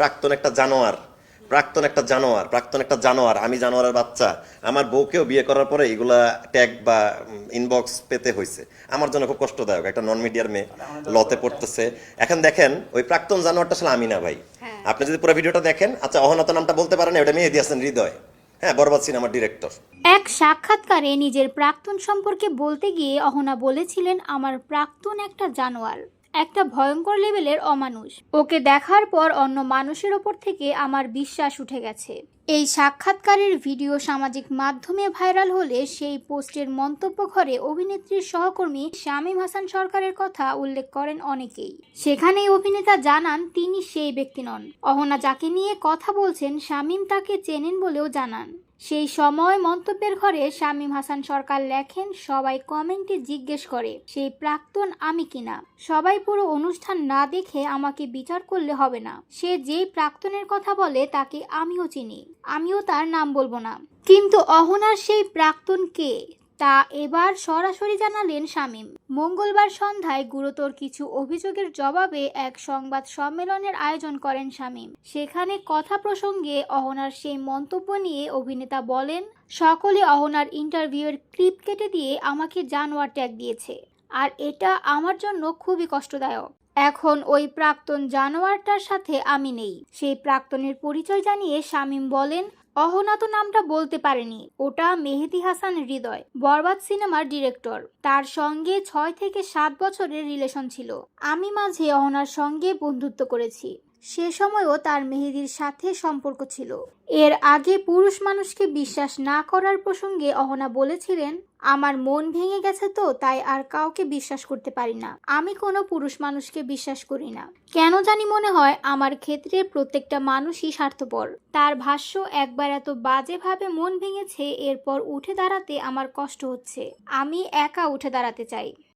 প্রাক্তন একটা জানোয়ার প্রাক্তন একটা জানোয়ার প্রাক্তন একটা জানোয়ার আমি জানোয়ারের বাচ্চা। আমার বউকেও বিয়ে করার পরে এগুলা ট্যাগ বা ইনবক্স পেতে হয়েছে আমার জন্য খুব কষ্টদায়ক একটা নন মিডিয়ার মেয়ে লতে পড়তেছে। এখন দেখেন ওই প্রাক্তন জানোয়ারটা আসলে আমি না ভাই। আপনি যদি পুরো ভিডিওটা দেখেন আচ্ছা অহনত নামটা বলতে পারেন ওটা মেহেদি হাসান হৃদয়। হ্যাঁ বরবাদ সিনেমার ডিরেক্টর এক সাক্ষাৎকারে নিজের প্রাক্তন সম্পর্কে বলতে গিয়ে অহনা বলেছিলেন আমার প্রাক্তন একটা জানোয়ার। একটা ভয়ঙ্কর লেভেলের অমানুষ। ওকে দেখার পর অন্য মানুষের ওপর থেকে আমার বিশ্বাস উঠে গেছে। এই সাক্ষাৎকারের ভিডিও সামাজিক মাধ্যমে ভাইরাল হলে সেই পোস্টের মন্তব্য ঘরে অভিনেত্রীর সহকর্মী শামীম হাসান সরকারের কথা উল্লেখ করেন অনেকেই। সেখানেই অভিনেতা জানান, তিনি সেই ব্যক্তি নন। অহনা যাকে নিয়ে কথা বলছেন, শামীম তাকে চেনেন বলেও জানান। সেই সময় মন্তব্যের ঘরে শামীম হাসান সরকার লেখেন, সবাই কমেন্টে জিজ্ঞেস করে, সেই প্রাক্তন আমি কিনা সবাই পুরো অনুষ্ঠান না দেখে আমাকে বিচার করলে হবে না। সে যেই প্রাক্তনের কথা বলে তাকে আমিও চিনি। আমিও তার নাম বলব না। কিন্তু অহনার সেই প্রাক্তন কে? তা এবার সরাসরি জানালেন শামীম। মঙ্গলবার সন্ধ্যায় গুরুতর কিছু অভিযোগের জবাবে এক সংবাদ সম্মেলনের আয়োজন করেন শামীম। সেখানে কথা প্রসঙ্গে অহনার সেই মন্তব্য নিয়ে অভিনেতা বলেন, সকলে অহনার ইন্টারভিউয়ের ক্লিপ কেটে দিয়ে আমাকে জানোয়ার ট্যাগ দিয়েছে। আর এটা আমার জন্য খুবই কষ্টদায়ক। এখন ওই প্রাক্তন জানোয়ারটার সাথে আমি নেই। সেই প্রাক্তনের পরিচয় জানিয়ে শামীম বলেন অহনাত নামটা বলতে পারেনি। ওটা মেহেদি হাসান হৃদয়, বরবাদ সিনেমার ডিরেক্টর। তার সঙ্গে ছয় থেকে সাত বছরের রিলেশন ছিল। আমি মাঝে অহনার সঙ্গে বন্ধুত্ব করেছি। সে সময়ও তার মেহেদির সাথে সম্পর্ক ছিল। এর আগে পুরুষ মানুষকে বিশ্বাস না করার প্রসঙ্গে অহনা বলেছিলেন, আমার মন ভেঙে গেছে তো, তাই আর কাউকে বিশ্বাস করতে পারি না। আমি কোনো পুরুষ মানুষকে বিশ্বাস করি না। কেন জানি মনে হয় আমার ক্ষেত্রে প্রত্যেকটা মানুষই স্বার্থপর। তার ভাষ্য, একবার এত বাজেভাবে মন ভেঙেছে, এরপর উঠে দাঁড়াতে আমার কষ্ট হচ্ছে। আমি একা উঠে দাঁড়াতে চাই।